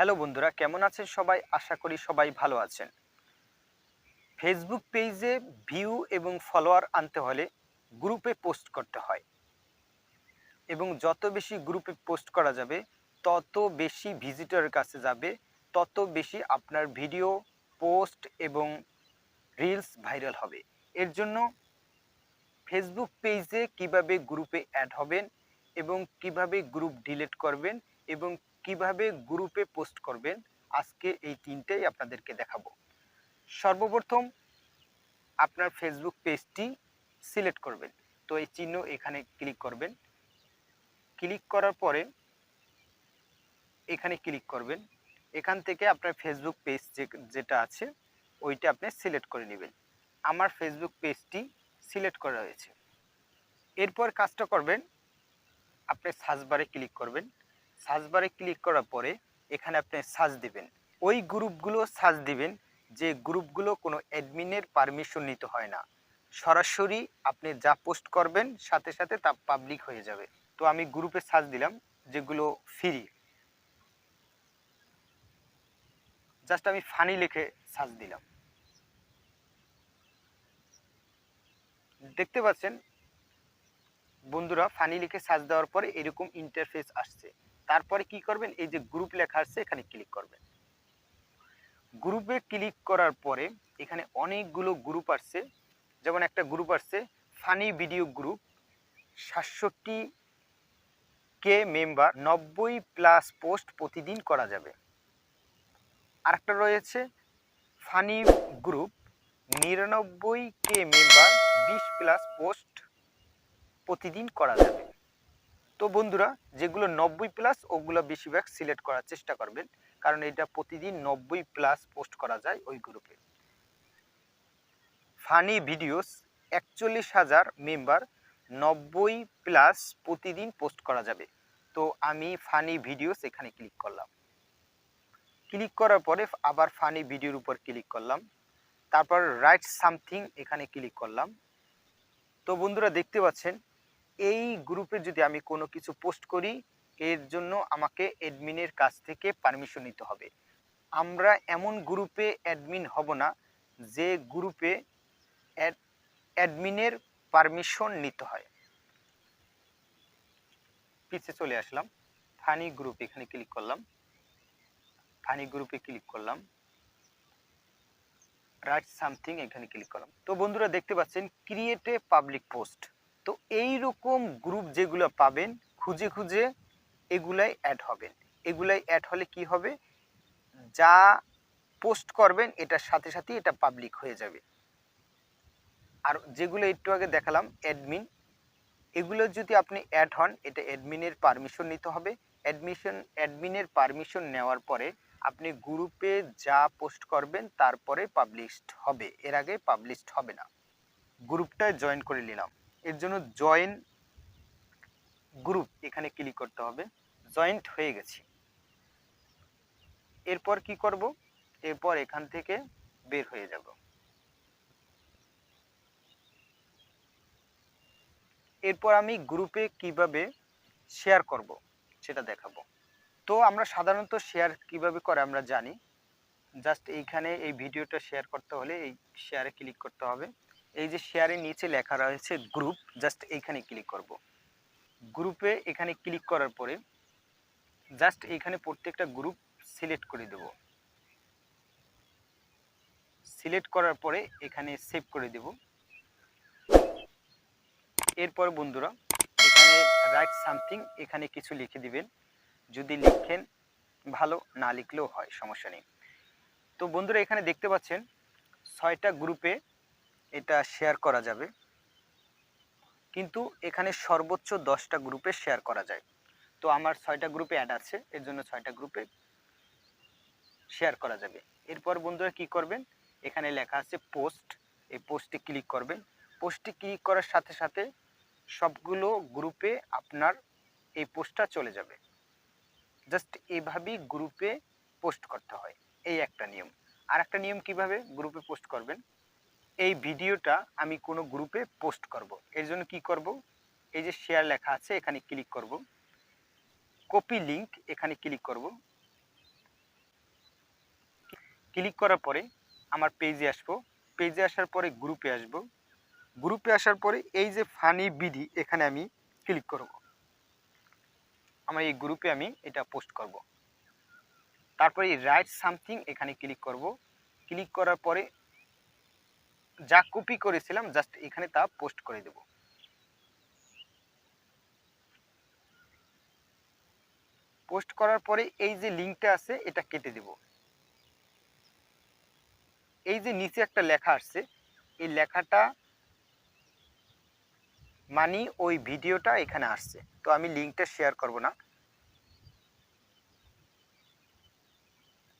Hello বন্ধুরা, কেমন আছেন সবাই? আশা করি সবাই ভালো আছেন। ফেসবুক পেজে ভিউ এবং ফলোয়ার আনতে হলে গ্রুপে পোস্ট করতে হয়। এবং যত বেশি গ্রুপে পোস্ট করা যাবে, তত বেশি ভিজিটরের কাছে যাবে, তত বেশি আপনার ভিডিও পোস্ট এবং রিলস ভাইরাল হবে। এর জন্য ফেসবুক পেজে কীভাবে গ্রুপে অ্যাড হবেন এবং কীভাবে গ্রুপ ডিলিট করবেন এবং কীভাবে গ্রুপে পোস্ট করবেন? আজকে এই তিনটেই আপনাদেরকে দেখাবো। সর্বপ্রথম আপনার ফেসবুক পেজটি সিলেক্ট করবেন। তো এই চিহ্ন এখানে ক্লিক করবেন। ক্লিক করার পরে এখানে ক্লিক করবেন। এখান থেকে আপনার ফেসবুক পেজ যেটা আছে, ওইটা আপনি সিলেক্ট করে নেবেন। আমার ফেসবুক পেজটি সিলেক্ট করা হয়েছে। এরপর কাজটা করবেন, আপনি সার্চ বারে ক্লিক করবেন। সার্চ বারে ক্লিক করার পরে এখানে আপনি সার্চ দিবেন। ওই গ্রুপগুলো সার্চ দিবেন, যে গ্রুপগুলো কোনো অ্যাডমিনের পারমিশন নিতে হয় না। সরাসরি আপনি যা পোস্ট করবেন, সাথে সাথে তা পাবলিক হয়ে যাবে। তো আমি গ্রুপে সার্চ দিলাম, যেগুলো ফ্রি জাস্ট আমি ফানি লিখে সার্চ দিলাম। দেখতে পাচ্ছেন? বন্ধুরা ফানি লিখে সার্চ দেওয়ার পরে এরকম ইন্টারফেস আসছে। তারপরে কি করবেন? এই যে গ্রুপ লেখা আসছে এখানে ক্লিক করবেন। গ্রুপে ক্লিক করার পরে এখানে অনেকগুলো গ্রুপ আসছে। যেমন একটা গ্রুপ আসছে ফানি ভিডিও গ্রুপ সাতষট্টি কে মেম্বার নব্বই প্লাস পোস্ট প্রতিদিন করা যাবে। আরেকটা রয়েছে ফানি গ্রুপ নিরানব্বই কে মেম্বার বিশ প্লাস পোস্ট প্রতিদিন করা যাবে। তো বন্ধুরা, যেগুলো নব্বই প্লাস ওগুলো বেশিরভাগ সিলেক্ট করার চেষ্টা করবেন। কারণ এটা প্রতিদিন নব্বই প্লাস পোস্ট করা যায় ওই গ্রুপে ফানি ভিডিওস একচল্লিশ হাজার মেম্বার নব্বই প্লাস প্রতিদিন পোস্ট করা যাবে। তো আমি ফানি ভিডিওস এখানে ক্লিক করলাম। ক্লিক করার পরে আবার ফানি ভিডিওর উপর ক্লিক করলাম। তারপর রাইট সামথিং এখানে ক্লিক করলাম। তো বন্ধুরা, দেখতে পাচ্ছেন এই গ্রুপে যদি আমি কোনো কিছু পোস্ট করি, এর জন্য আমাকে অ্যাডমিনের কাছ থেকে পারমিশন নিতে হবে। আমরা এমন গ্রুপে অ্যাডমিন হব না, যে গ্রুপে অ্যাডমিনের পারমিশন নিতে হয়। পিছে চলে আসলাম। ফানি গ্রুপ এখানে ক্লিক করলাম। ফানি গ্রুপে ক্লিক করলাম। রাইট সামথিং এখানে ক্লিক করলাম। তো বন্ধুরা দেখতে পাচ্ছেন ক্রিয়েট এ পাবলিক পোস্ট তো এই রকম গ্রুপ যেগুলো পাবেন, খুঁজে খুঁজে এগুলাই অ্যাড হবেন। এগুলাই অ্যাড হলে কি হবে? যা পোস্ট করবেন, এটার সাথে সাথে এটা পাবলিক হয়ে যাবে। আর যেগুলো একটু আগে দেখালাম অ্যাডমিন এগুলো যদি আপনি অ্যাড হন, এটা অ্যাডমিনের পারমিশন নিতে হবে। অ্যাডমিশন অ্যাডমিনের পারমিশন নেওয়ার পরে আপনি গ্রুপে যা পোস্ট করবেন, তারপরে পাবলিশড হবে। এর আগে পাবলিশড হবে না। গ্রুপটায় জয়েন করে নিলাম। এর জন্য জয়েন গ্রুপ এখানে ক্লিক করতে হবে। জয়েন্ট হয়ে গেছি। এরপর কি করব? এরপর এখান থেকে বের হয়ে যাব। এরপর আমি গ্রুপে কীভাবে শেয়ার করব সেটা দেখাবো। তো আমরা সাধারণত শেয়ার কীভাবে করে আমরা জানি। জাস্ট এইখানে এই ভিডিওটা শেয়ার করতে হলে এই শেয়ারে ক্লিক করতে হবে। এই যে শেয়ারের নিচে লেখা রয়েছে গ্রুপ জাস্ট এইখানে ক্লিক করব। গ্রুপে এখানে ক্লিক করার পরে জাস্ট এইখানে প্রত্যেকটা গ্রুপ সিলেক্ট করে দেব। সিলেক্ট করার পরে এখানে সেভ করে দেব। এরপর বন্ধুরা, এখানে রাইট সামথিং এখানে কিছু লিখে দিবেন। যদি লিখেন ভালো, না লিখলেও হয়, সমস্যা নেই। তো বন্ধুরা, এখানে দেখতে পাচ্ছেন, ছয়টা গ্রুপে এটা শেয়ার করা যাবে। কিন্তু এখানে সর্বোচ্চ দশটা গ্রুপে শেয়ার করা যায়। তো আমার ছয়টা গ্রুপে অ্যাড আছে, এর জন্য ছয়টা গ্রুপে শেয়ার করা যাবে। এরপর বন্ধুরা কি করবেন? এখানে লেখা আছে পোস্ট এই পোস্টে ক্লিক করবেন। পোস্টে ক্লিক করার সাথে সাথে সবগুলো গ্রুপে আপনার এই পোস্টটা চলে যাবে। জাস্ট এভাবেই গ্রুপে পোস্ট করতে হয়। এই একটা নিয়ম। আর একটা নিয়ম কীভাবে গ্রুপে পোস্ট করবেন? এই ভিডিওটা আমি কোনো গ্রুপে পোস্ট করব। এর জন্য কি করব? এই যে শেয়ার লেখা আছে, এখানে ক্লিক করব। কপি লিংক এখানে ক্লিক করব। ক্লিক করার পরে আমার পেজে আসব। পেজে আসার পরে গ্রুপে আসব। গ্রুপে আসার পরে এই যে ফানি বিডি এখানে আমি ক্লিক করব। আমার এই গ্রুপে আমি এটা পোস্ট করব। তারপরে রাইট সামথিং এখানে ক্লিক করব। ক্লিক করার পরে যা কপি করেছিলাম জাস্ট এখানে তা পোস্ট করে দেব। পোস্ট করার পরে এই যে লিঙ্কটা আছে, এটা কেটে দেব। এই যে নিচে একটা লেখা আসছে, এই লেখাটা মানি ওই ভিডিওটা এখানে আসছে। তো আমি লিঙ্কটা শেয়ার করব না।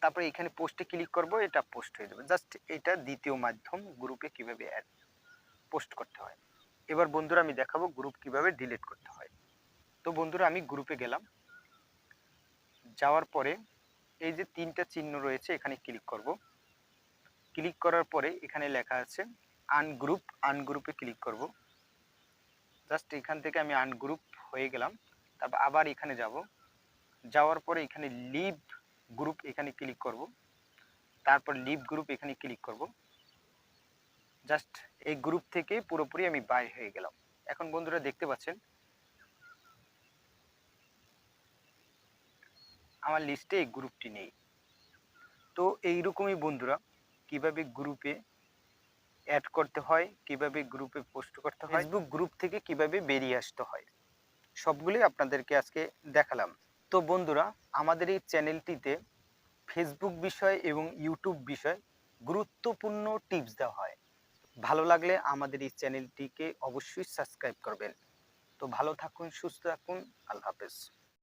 তারপরে এখানে পোস্টে ক্লিক করব, এটা পোস্ট হয়ে যাবে। জাস্ট এটা দ্বিতীয় মাধ্যম গ্রুপে কীভাবে অ্যাড পোস্ট করতে হয়। এবার বন্ধুরা আমি দেখাবো গ্রুপ কীভাবে ডিলিট করতে হয়। তো বন্ধুরা, আমি গ্রুপে গেলাম। যাওয়ার পরে এই যে তিনটা চিহ্ন রয়েছে, এখানে ক্লিক করব। ক্লিক করার পরে এখানে লেখা আছে আনগ্রুপ আনগ্রুপে ক্লিক করব। জাস্ট এখান থেকে আমি আনগ্রুপ হয়ে গেলাম। তারপর আবার এখানে যাব। যাওয়ার পরে এখানে লিভ গ্রুপ এখানে ক্লিক করব। তারপর লিভ গ্রুপ এখানে ক্লিক করব। জাস্ট এই গ্রুপ থেকে পুরোপুরি আমি বাইরে হয়ে গেলাম। এখন বন্ধুরা দেখতে পাচ্ছেন? আমার লিস্টে এই গ্রুপটি নেই। তো এইরকমই বন্ধুরা, কীভাবে গ্রুপে অ্যাড করতে হয়, কীভাবে গ্রুপে পোস্ট করতে হয় ফেসবুক গ্রুপ থেকে কীভাবে বেরিয়ে আসতে হয়, সবগুলোই আপনাদেরকে আজকে দেখালাম। তো বন্ধুরা, আমাদের এই চ্যানেলটিতে ফেসবুক বিষয় এবং ইউটিউব বিষয় গুরুত্বপূর্ণ টিপস দেওয়া হয়। ভালো লাগলে আমাদের এই চ্যানেলটিকে অবশ্যই সাবস্ক্রাইব করবেন। তো ভালো থাকুন, সুস্থ থাকুন, আল্লাহ হাফেজ।